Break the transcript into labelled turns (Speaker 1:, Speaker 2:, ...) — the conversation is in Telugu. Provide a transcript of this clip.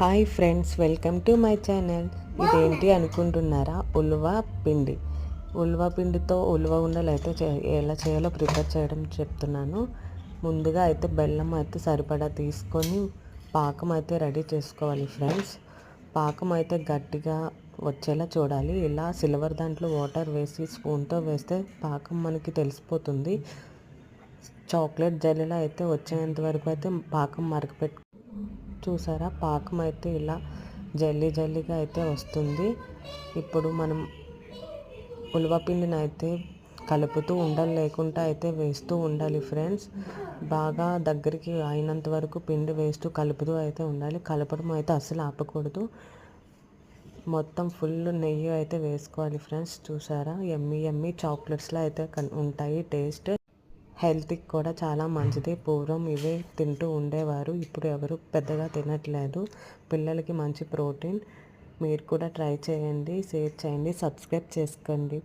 Speaker 1: Hi friends welcome to my channel. ఇదేంటి అనుకుంటున్నారా? ఉలువ పిండి. ఉలువ పిండితో ఉలువ ఉండలు అయితే ఎలా చేయాలో ప్రిపేర్ చేయడం చెప్తున్నాను. ముందుగా అయితే బెల్లం అయితే సరిపడా తీసుకొని పాకం అయితే రెడీ చేసుకోవాలి ఫ్రెండ్స్. పాకం అయితే గట్టిగా వచ్చేలా చూడాలి. ఇలా సిల్వర్ దాంట్లో వాటర్ వేసి స్పూన్తో వేస్తే పాకం మనకి తెలిసిపోతుంది. చాక్లెట్ జెల్లీలో అయితే వచ్చేంత వరకు అయితే పాకం మరకపెట్టు చూసారా? పాకం అయితే ఇలా జల్లీ జల్లీగా అయితే వస్తుంది. ఇప్పుడు మనం ఉలవపిండిని అయితే కలుపుతూ ఉండలు లేకుండా అయితే వేస్తూ ఉండాలి ఫ్రెండ్స్. బాగా దగ్గరికి అయినంత వరకు పిండి వేస్తూ కలుపుతూ అయితే ఉండాలి. కలపడం అయితే అస్సలు ఆపకూడదు. మొత్తం ఫుల్ నెయ్యి అయితే వేసుకోవాలి ఫ్రెండ్స్. చూసారా? ఎమ్మి ఎమ్మి చాక్లెట్స్లో అయితే ఉంటాయి టేస్ట్. హెల్త్కి కూడా చాలా మంచిది. పూర్వం ఇవే తింటూ ఉండేవారు. ఇప్పుడు ఎవరు పెద్దగా తినట్లేదు. పిల్లలకి మంచి ప్రోటీన్. మీరు కూడా ట్రై చేయండి షేర్ చేయండి సబ్స్క్రైబ్ చేసుకోండి.